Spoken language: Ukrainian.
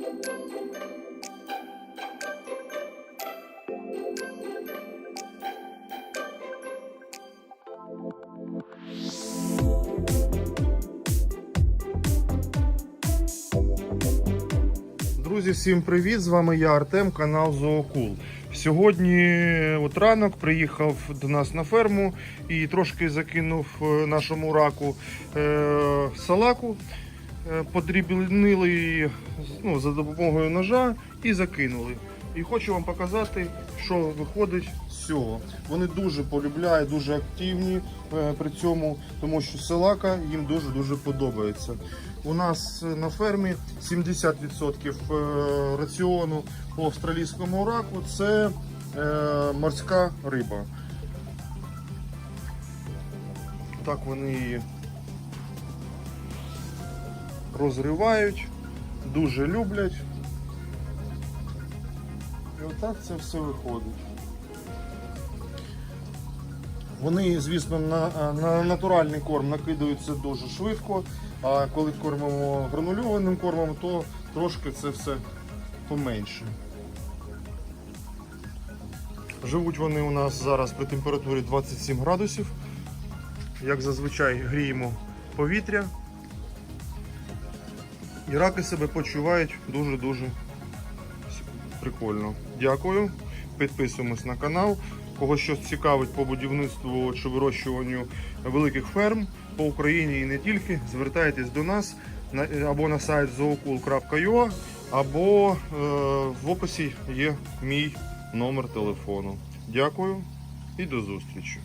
Друзі, всім привіт! З вами я Артем, канал Зоокул. Сьогодні от ранок приїхав до нас на ферму і трошки закинув е, нашому раку е, салаку. Е, Подрібнили її ну, за допомогою ножа і закинули. І хочу вам показати, що виходить з цього. Вони дуже полюбляють, дуже активні е, при цьому, тому що селака їм дуже-дуже подобається. У нас на фермі 70% е, раціону по австралійському раку це морська риба. Так вони її розривають, дуже люблять. І отак це все виходить. Вони, звісно, на, на натуральний корм накидаються дуже швидко, а коли кормимо гранульованим кормом, то трошки це все поменше. Живуть вони у нас зараз при температурі 27 градусів. Як зазвичай гріємо повітря. І раки себе почувають дуже-дуже прикольно. Дякую. Підписуємось на канал. Кого щось цікавить по будівництву чи вирощуванню великих ферм по Україні і не тільки, звертайтесь до нас або на сайт zookul.ua, або е, в описі є мій номер телефону. Дякую і до зустрічі.